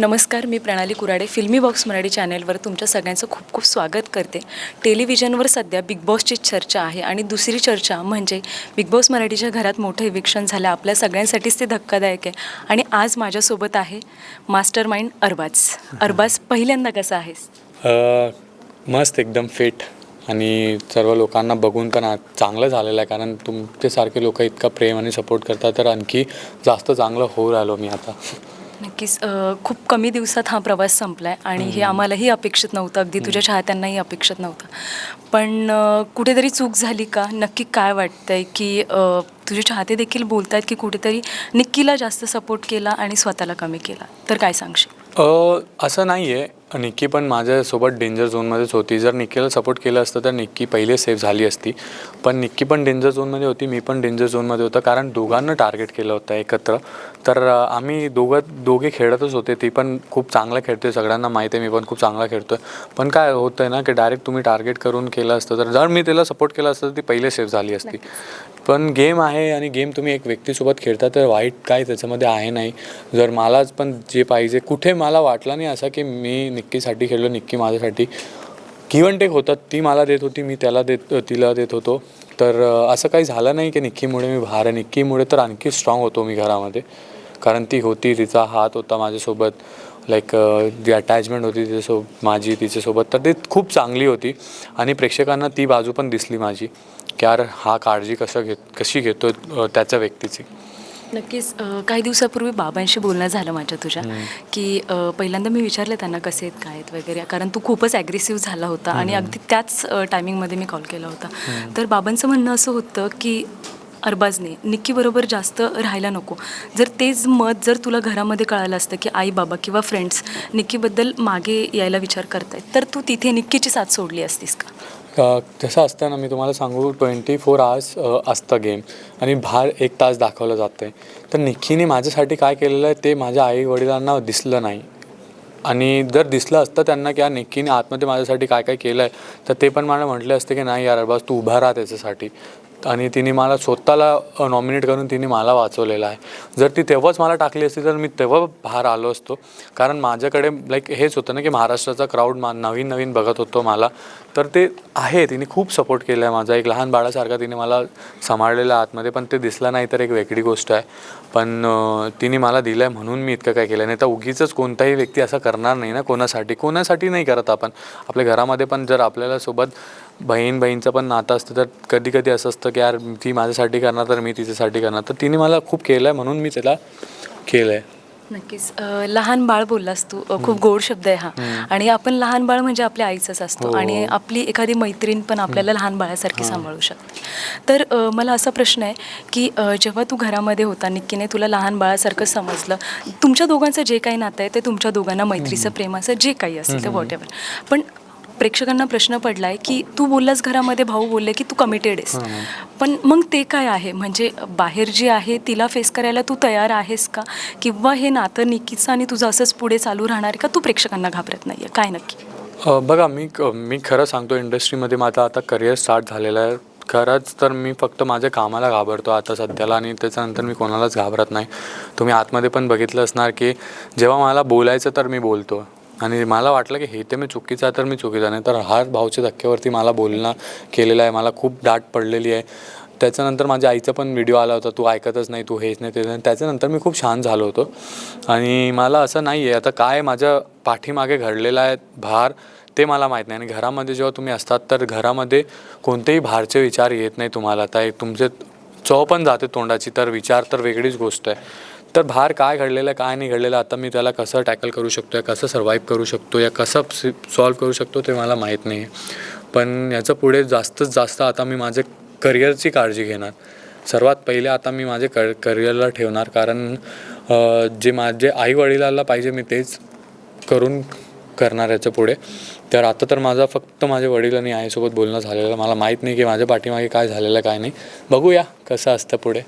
नमस्कार मी प्रणाली कुराडे. फिल्मी बॉक्स मराठी चॅनेलवर तुमच्या सगळ्यांचं खूप खूप स्वागत करते. टेलिव्हिजनवर सध्या बिग बॉसची चर्चा आहे आणि दुसरी चर्चा म्हणजे बिग बॉस मराठीच्या घरात मोठं इविक्शन झालं आपल्या सगळ्यांसाठीच ते धक्कादायक आहे. आणि आज माझ्यासोबत आहे मास्टर माइंड अरबाज. अरबाज पहिल्यांदा कसा आहेस? मस्त एकदम फिट आणि सर्व लोकांना बघून पण चांगलं झालेलं आहे. कारण तुमच्यासारखे लोक इतका प्रेम आणि सपोर्ट करतात तर आणखी जास्त चांगलं होऊ राहिलो मी आता. नक्कीच. खूप कमी दिवसात हा प्रवास संपला आहे आणि हे आम्हालाही अपेक्षित नव्हतं. अगदी तुझ्या चाहत्यांनाही अपेक्षित नव्हतं. पण कुठेतरी चूक झाली का? नक्की काय वाटतंय की तुझे चाहते देखील बोलत आहेत की कुठेतरी निक्कीला जास्त सपोर्ट केला आणि स्वतःला कमी केला? तर काय सांगशील? असं नाही आहे निक्की पण माझ्यासोबत डेंजर झोनमध्येच होती. जर निक्कीला सपोर्ट केलं असतं तर निक्की पहिले सेफ झाली असती. पण निक्की पण डेंजर झोनमध्ये होती मी पण डेंजर झोनमध्ये होतं. कारण दोघांना टार्गेट केलं होतं एकत्र. तर आम्ही दोघं दोघे खेळतच होते. ती पण खूप चांगलं खेळते. सगळ्यांना माहिती आहे मी पण खूप चांगला खेळतो पण काय होतं आहे ना की डायरेक्ट तुम्ही टार्गेट करून केलं असतं तर जर मी तिला सपोर्ट केला असतं तर ती पहिले सेफ झाली असती. पण गेम आहे आणि गेम तुम्ही एक व्यक्तीसोबत खेळता तर वाईट काय त्याच्यामध्ये आहे नाही. जर मलाच पण जे पाहिजे कुठे मला वाटलं नाही असं की मी निक्कीसाठी खेळलो निक्की माझ्यासाठी. गिवन टेक होतात. ती मला देत होती मी त्याला देत तिला देत होतो. तर असं काही झालं नाही की निक्कीमुळे मी बाहेर आहे. निक्कीमुळे तर आणखी स्ट्रॉंग होतो मी घरामध्ये. कारण ती होती तिचा हात होता माझ्यासोबत. लाईक जी अटॅचमेंट होती तिच्यासोबत माझी तिच्यासोबत. तर ती खूप चांगली होती. आणि प्रेक्षकांना ती बाजू पण दिसली माझी. की यार हा काळजी कसं घेत कशी घेतो त्याच्या व्यक्तीची. नक्कीच अ, काही दिवसापूर्वी बाबांशी बोलणं झालं माझ्या तुझ्या की अ, पहिल्यांदा मी विचारलं त्यांना कसे आहेत काय आहेत वगैरे कारण तू खूपच ॲग्रेसिव्ह झाला होता आणि अगदी त्याच टायमिंगमध्ये मी कॉल केला होता. तर बाबांचं म्हणणं असं होतं की अरबाजने निक्कीबरोबर जास्त राहायला नको. जर तेच मत जर तुला घरामध्ये कळालं असतं की आई बाबा किंवा फ्रेंड्स निक्कीबद्दल मागे यायला विचार करतायत तर तू तिथे निक्कीची साथ सोडली असतीस का? तसं असतं ना मी तुम्हाला सांगू ट्वेंटी फोर आवर्स असतं गेम आणि बाहेर एक तास दाखवलं जातं आहे तर निक्कीने माझ्यासाठी काय केलेलं आहे ते माझ्या आई वडिलांना दिसलं नाही. आणि जर दिसलं असतं त्यांना की या निक्कीने आतमध्ये माझ्यासाठी काय काय केलं आहे तर ते पण मला म्हटले असते की नाही यार बस तू उभा राहा त्याच्यासाठी. आणि तिने मला स्वतःला नॉमिनेट करून तिने मला वाचवलेलं आहे. जर ती तेव्हाच मला टाकली असती तर मी तेव्हा बाहेर आलो असतो. कारण माझ्याकडे लाईक हेच होतं ना की महाराष्ट्राचा क्राऊड मा नवीन नवीन बघत होतो मला. तर ते आहे तिने खूप सपोर्ट केला आहे माझा. एक लहान बाळासारखा तिने मला सांभाळलेलं आहे आतमध्ये पण ते दिसलं नाही तर एक वेगळी गोष्ट आहे. पण तिने मला दिलं आहे म्हणून मी इतकं काय केलं नाही तर उगीच कोणताही व्यक्ती असं करणार नाही ना कोणासाठी. कोणासाठी नाही करत आपण. आपल्या घरामध्ये पण जर आपल्याला सोबत बहीण बहीणचं पण नातं असतं. तर कधी कधी असं असतं की यार ती माझ्यासाठी करणार तर मी तिच्यासाठी करणार. तर तिने मला खूप केलं आहे म्हणून मी त्याला केलं आहे नक्कीच लहान बाळ बोललास तू. खूप गोड शब्द आहे हा. आणि आपण लहान बाळ म्हणजे आपल्या आईचंच असतो. हो. आणि आपली एखादी मैत्रीण पण आपल्याला लहान बाळासारखी सांभाळू शकते. तर मला असा प्रश्न आहे की जेव्हा तू घरामध्ये होता निक्कीने तुला लहान बाळासारखं समजलं. तुमच्या दोघांचं जे काही नातं आहे ते तुमच्या दोघांना मैत्रीचं प्रेमाचं जे काही असेल ते वॉट पण प्रेक्षकांना प्रश्न पडलाय की तू बोललास घरामध्ये भाऊ बोलले की तू कमिटेड आहेस. पण मग ते काय आहे? म्हणजे बाहेर जी आहे तिला फेस करायला तू तयार आहेस का? किंवा हे नातं निकीचं आणि तुझं असंच पुढे चालू राहणार आहे का? तू प्रेक्षकांना घाबरत नाही आहे काय नक्की? बघा मी क- मी खरं सांगतो इंडस्ट्रीमध्ये माझं आता करिअर स्टार्ट झालेलं आहे. खरंच तर मी फक्त माझ्या कामाला घाबरतो आता सध्याला आणि त्याच्यानंतर मी कोणालाच घाबरत नाही. तुम्ही आतमध्ये पण बघितलं असणार की जेव्हा मला बोलायचं तर मी बोलतो. आणि मला वाटलं की हे ते मी चुकीचं आहे तर मी चुकीचं नाही तर हार भाऊच्या धक्क्यावरती मला बोलणं केलेलं आहे. मला खूप डाट पडलेली आहे. त्याच्यानंतर माझ्या आईचा पण व्हिडिओ आला होता तू ऐकतच नाही तू हेच नाही ते नाही. त्याच्यानंतर मी खूप छान झालो होतो. आणि मला असं नाही आहे. आता काय माझ्या पाठीमागे घडलेलं आहे भार ते मला माहीत नाही. आणि घरामध्ये जेव्हा तुम्ही असतात तर घरामध्ये कोणतेही भारचे विचार येत नाही तुम्हाला. आता एक तुमचे चव पण जाते तोंडाची तर विचार तर वेगळीच गोष्ट आहे. तर बाहेर काय घडलेलं काय नाही घडलेलं आता मी त्याला कसं टॅकल करू शकतो या कसं सर्वाईव्ह करू शकतो या कसं सॉल्व करू शकतो ते मला माहीत नाही. आहे पण याचं पुढे जास्तीत जास्त आता मी माझे करिअरची काळजी घेणार. सर्वात पहिले आता मी माझे कर करिअरला ठेवणार कारण जे माझे आईवडिलाला पाहिजे मी तेच करून करणार याच्यापुढे. तर आता तर माझा फक्त माझ्या वडील आणि आईसोबत बोलणं झालेलं मला माहीत नाही की माझ्या पाठीमागे काय झालेलं काय नाही. बघूया कसं असतं पुढे.